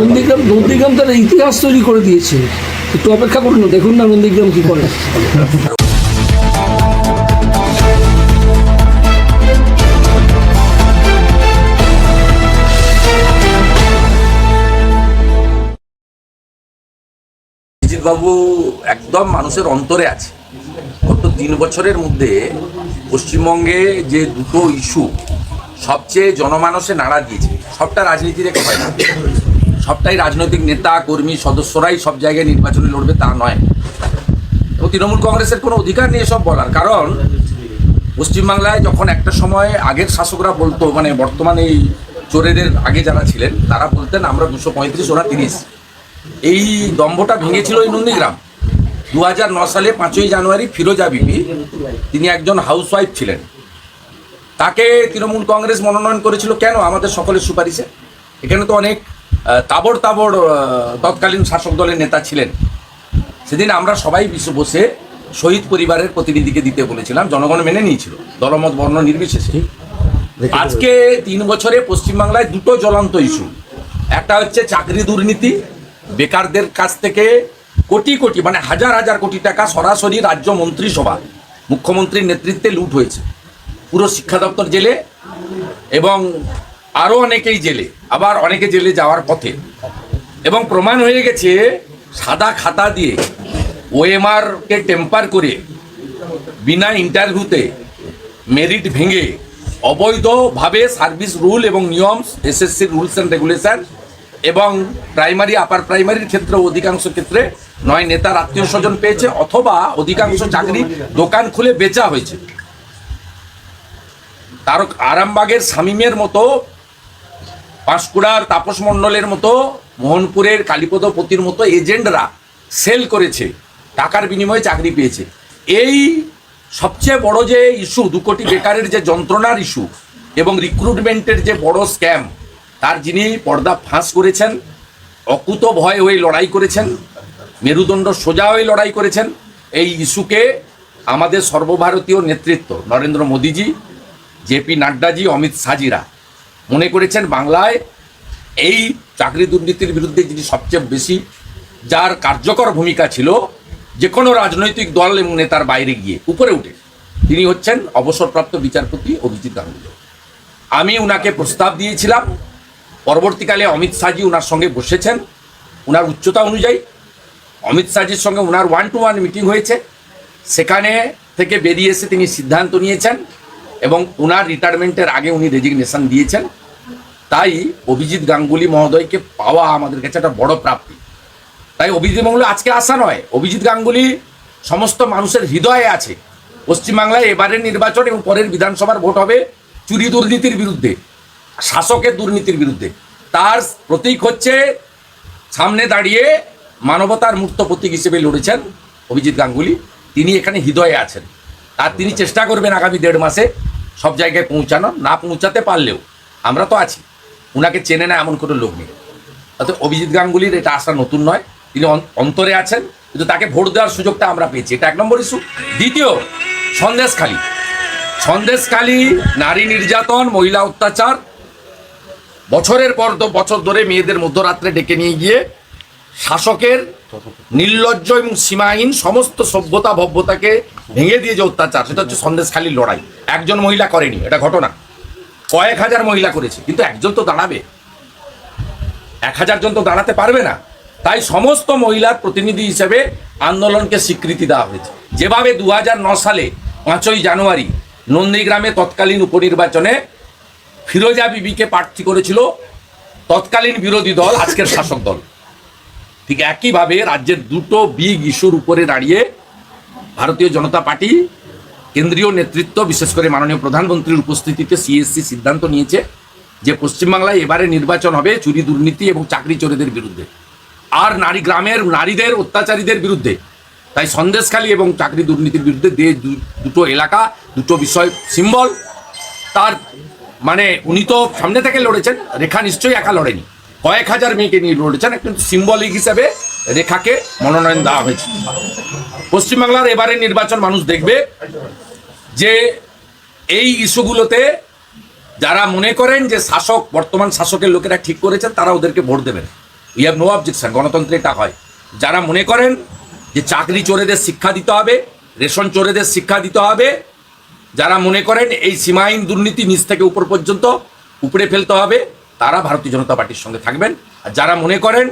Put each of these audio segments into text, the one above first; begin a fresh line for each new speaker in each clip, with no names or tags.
নন্দীগ্রাম নন্দীগ্রাম তার ইতিহাস তৈরি করে দিয়েছে। একটু অপেক্ষা করুন দেখুন না নন্দীগ্রাম কি করে।
বাবু একদম মানুষের অন্তরে আছে। গত তিন বছরের মধ্যে পশ্চিমবঙ্গে যে দুটো ইস্যু সবচেয়ে জনমানসে নাড়া দিয়েছে, সবটা রাজনীতি রেখে হয় না। সবটাই রাজনৈতিক নেতা, কর্মী, সদস্যরাই সব জায়গায় নির্বাচনে লড়বে তা নয়। এবং তৃণমূল কংগ্রেসের কোনো অধিকার নেই এসব বলার। কারণ পশ্চিমবাংলায় যখন একটা সময় আগের শাসকরা বলতো মানে বর্তমানে এই চোরেদের আগে যারা ছিলেন, তারা বলতেন, আমরা দুশো পঁয়ত্রিশ, ওরা তিরিশ। এই দম্ভটা ভেঙেছিল এই নন্দীগ্রাম। দু সালে পাঁচই জানুয়ারি ফিরোজা বিবি, তিনি একজন হাউসওয়াইফ ছিলেন। তাকে তৃণমূল কংগ্রেস মনোনয়ন করেছিল কেন? আমাদের সকলের সুপারিশে। এখানে তো অনেক তাবড় তাবড় তৎকালীন শাসক দলের নেতা ছিলেন। সেদিন আমরা সবাই বিশ্ব বসে শহীদ পরিবারের প্রতিনিধিকে দিতে বলেছিলাম জনগণ মেনে নিয়েছিল দলমত বর্ণ নির্বিশেষে। আজকে তিন বছরে পশ্চিমবাংলায় দুটো জ্বলন্ত ইস্যু। একটা হচ্ছে চাকরি দুর্নীতি বেকারদের কাছ থেকে কোটি কোটি মানে হাজার হাজার কোটি টাকা সরাসরি রাজ্য মন্ত্রিসভা মুখ্যমন্ত্রীর নেতৃত্বে লুট হয়েছে। পুরো শিক্ষা দপ্তর জেলে এবং আরও অনেকেই জেলে, আবার অনেকে জেলে যাওয়ার পথে। এবং প্রমাণ হয়ে গেছে, সাদা খাতা দিয়ে ওএমআরকে টেম্পার করে বিনা ইন্টারভিউতে মেরিট ভেঙে অবৈধভাবে সার্ভিস রুল এবং নিয়ম এসএসসির রুলস অ্যান্ড রেগুলেশন এবং প্রাইমারি আপার প্রাইমারির ক্ষেত্রে অধিকাংশ ক্ষেত্রে নয়, নেতার আত্মীয় স্বজন পেয়েছে অথবা অধিকাংশ চাকরি দোকান খুলে বেচা হয়েছে। তার আরামবাগের শামীমের মতো পাঁশকুড়ার তাপস মণ্ডলের মতো, মোহনপুরের কালীপদ কালীপদপতির মতো এজেন্টরা সেল করেছে, টাকার বিনিময়ে চাকরি পেয়েছে। এই সবচেয়ে বড় যে ইস্যু, দু কোটি বেকারের যে যন্ত্রণার ইস্যু এবং রিক্রুটমেন্টের যে বড় স্ক্যাম, তার যিনি পর্দা ফাঁস করেছেন, অকুত ভয় হয়ে লড়াই করেছেন, মেরুদণ্ড সোজা হয়ে লড়াই করেছেন, এই ইস্যুকে আমাদের সর্বভারতীয় নেতৃত্ব নরেন্দ্র মোদীজি জেপি নাড্ডাজি, অমিত শাহজিরা মনে করেছেন বাংলায় এই চাকরি দুর্নীতির বিরুদ্ধে যিনি সবচেয়ে বেশি, যার কার্যকর ভূমিকা ছিল যে কোনো রাজনৈতিক দল এবং নেতার বাইরে গিয়ে, উপরে উঠে, তিনি হচ্ছেন অবসরপ্রাপ্ত বিচারপতি অভিজিৎ গাঙ্গুলি। আমি উনাকে প্রস্তাব দিয়েছিলাম। পরবর্তীকালে অমিত শাহজি ওনার সঙ্গে বসেছেন। ওনার উচ্চতা অনুযায়ী অমিত শাহজির সঙ্গে উনার ওয়ান টু ওয়ান মিটিং হয়েছে। সেখানে থেকে বেরিয়ে এসে তিনি সিদ্ধান্ত নিয়েছেন এবং ওনার রিটায়ারমেন্টের আগে উনি রেজিগনেশন দিয়েছেন। তাই অভিজিৎ গাঙ্গুলি মহোদয়কে পাওয়া আমাদের কাছে একটা বড় প্রাপ্তি। তাই অভিজিৎ গাঙ্গুলি আজকে আসা নয়। অভিজিৎ গাঙ্গুলি সমস্ত মানুষের হৃদয়ে আছে। পশ্চিমবাংলায় এবারের নির্বাচন এবং পরের বিধানসভার ভোট হবে চুরি দুর্নীতির বিরুদ্ধে, শাসকের দুর্নীতির বিরুদ্ধে। তার প্রতীক হচ্ছে সামনে দাঁড়িয়ে মানবতার মূর্ত প্রতীক হিসেবে লড়েছেন অভিজিৎ গাঙ্গুলি। তিনি এখানে হৃদয়ে আছেন। আর তিনি চেষ্টা করবেন আগামী দেড় মাসে সব জায়গায় পৌঁছানো না পৌঁছাতে পারলেও আমরা তো আছি। উনাকে চেনে না এমন কোনো লোক নেই। অর্থাৎ অভিজিৎ গাঙ্গুলির এটা আসা নতুন নয়, তিনি অন্তরে আছেন, কিন্তু তাকে ভোট দেওয়ার সুযোগটা আমরা পেয়েছি। এটা এক নম্বর ইস্যু দ্বিতীয়, সন্দেশখালী। সন্দেশখালী নারী নির্যাতন, মহিলা অত্যাচার। বছরের পর বছর ধরে মেয়েদের মধ্যরাত্রে ডেকে নিয়ে গিয়ে শাসকের নির্লজ্জ এবং সীমাহীন সমস্ত সভ্যতা, ভব্যতাকে ভেঙে দিয়ে যে অত্যাচার, সেটা হচ্ছে সন্দেশখালীর লড়াই। একজন মহিলা করেনি, এটা ঘটনা। কয়েক হাজার মহিলা করেছে, কিন্তু একজন তো দাঁড়াবে। এক হাজার জন তো দাঁড়াতে পারবে না। তাই সমস্ত মহিলার প্রতিনিধি হিসেবে আন্দোলনকে স্বীকৃতি দেওয়া হয়েছে। যেভাবে দু সালে পাঁচই জানুয়ারি নন্দীগ্রামে তৎকালীন উপনির্বাচনে ফিরোজা বিবিকে প্রার্থী করেছিল, তৎকালীন বিরোধী দল, আজকের শাসক দল। ঠিক একইভাবে রাজ্যের দুটো বিগ ইস্যুর উপরে দাঁড়িয়ে ভারতীয় জনতা পার্টি কেন্দ্রীয় নেতৃত্ব, বিশেষ করে মাননীয় প্রধানমন্ত্রীর উপস্থিতিতে সিএসসি সিদ্ধান্ত নিয়েছে যে পশ্চিমবাংলায় এবারে নির্বাচন হবে চুরি দুর্নীতি এবং চাকরি চোরেদের বিরুদ্ধে। আর নারী গ্রামের নারীদের, অত্যাচারীদের বিরুদ্ধে। তাই সন্দেশখালী এবং চাকরি দুর্নীতির বিরুদ্ধে দে, দুটো এলাকা, দুটো বিষয় সিম্বল তার মানে উনি তো সামনে থেকে লড়েছেন, রেখা নিশ্চয়ই একা লড়েনি। কয়েক হাজার মেয়েকে নিয়ে লড়েছেন কিন্তু সিম্বলিক হিসাবে রেখাকে মনোনয়ন দেওয়া হয়েছে। পশ্চিমবাংলার এবারে নির্বাচন মানুষ দেখবে যে এই ইস্যুগুলোতে যারা মনে করেন যে শাসক, বর্তমান শাসকের লোকেরা ঠিক করেছেন, তারা ওদেরকে ভোট দেবেন। উই হ্যাভ নো অবজেকশন গণতন্ত্রে এটা হয়। যারা মনে করেন যে চাকরি চোরেদের শিক্ষা দিতে হবে, রেশন চোরেদের শিক্ষা দিতে হবে, যারা মনে করেন এই সীমাহীন দুর্নীতি নিচ থেকে উপর পর্যন্ত উপড়ে ফেলতে হবে, তারা ভারতীয় জনতা পার্টির সঙ্গে থাকবেন। আর যারা মনে করেন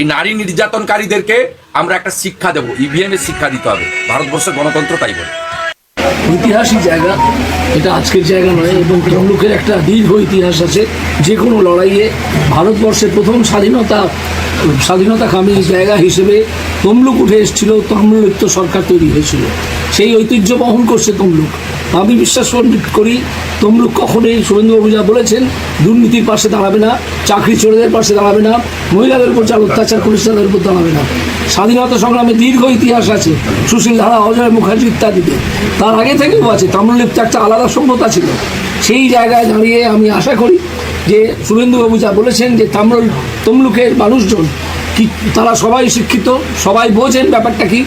এই নারী নির্যাতনকারীদেরকে আমরা একটা শিক্ষা দেবো ইভিএম এর শিক্ষা দিতে হবে। ভারতবর্ষের গণতন্ত্র তাই বলে।
ঐতিহাসিক জায়গা, এটা আজকের জায়গা নয়, এবং তমলুকের একটা দীর্ঘ ইতিহাস আছে। যে কোনো লড়াইয়ে ভারতবর্ষের প্রথম স্বাধীনতা স্বাধীনতাকামী জায়গা হিসেবে তমলুক উঠে এসেছিল তমলুক্ত সরকার তৈরি হয়েছিল। সেই ঐতিহ্য বহন করছে তমলুক। আমি বিশ্বাস করি, তমলুক কখনোই শুভেন্দুবাবু যা বলেছেন, দুর্নীতির পাশে দাঁড়াবে না, চাকরি চোরেদের পাশে দাঁড়াবে না, মহিলাদের উপর যা অত্যাচার করেছে তাদের উপর দাঁড়াবে না। স্বাধীনতা সংগ্রামে দীর্ঘ ইতিহাস আছে, সুশীল ধারা, অজয় মুখার্জি ইত্যাদিতে। তার আগে থেকেও আছে তাম্রলিপ্ত একটা আলাদা সভ্যতা ছিল। সেই জায়গায় দাঁড়িয়ে আমি আশা করি যে শুভেন্দুবাবু যা বলেছেন যে তাম্র তমলুকের মানুষজন, কি তারা সবাই শিক্ষিত, সবাই বোঝেন ব্যাপারটা কি,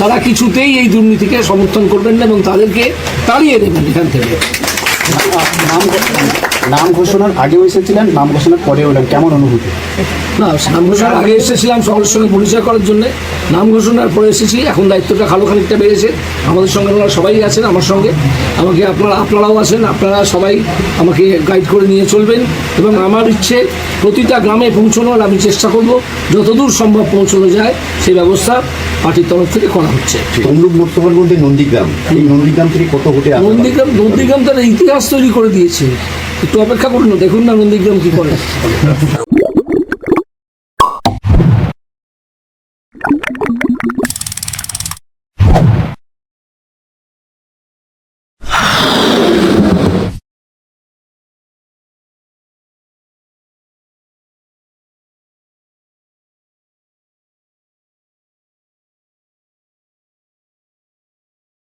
তারা কিছুতেই এই দুর্নীতিকে সমর্থন করবেন না এবং তাদেরকে তাড়িয়ে দেবেন এখান থেকে।
নাম ঘোষণার আগেও এসেছিলেন নাম ঘোষণার পরেও এলেন। কেমন অনুভূতি?
না নাম ঘোষণার আগে এসেছিলাম সকলের সঙ্গে পরিচয় করার জন্য। নাম ঘোষণার পরে এসেছি এখন দায়িত্বটা খালো খানিকটা বেড়েছে। আমাদের সঙ্গে ওনারা সবাই আছেন আমার সঙ্গে। আমাকে আপনারা আপনারাও আছেন আপনারা সবাই আমাকে গাইড করে নিয়ে চলবেন। এবং আমার ইচ্ছে প্রতিটা গ্রামে পৌঁছানোর আমি চেষ্টা করব। যতদূর সম্ভব পৌঁছানো যায় সেই ব্যবস্থা পার্টির তরফ থেকে করা হচ্ছে।
তমলুক লোকসভার মধ্যে নন্দীগ্রাম। এই নন্দীগ্রাম থেকে কত আসতে
নন্দীগ্রাম নন্দীগ্রাম তার ইতিহাস তৈরি করে দিয়েছে। একটু অপেক্ষা করুন দেখুন না নন্দীগ্রাম কি করে।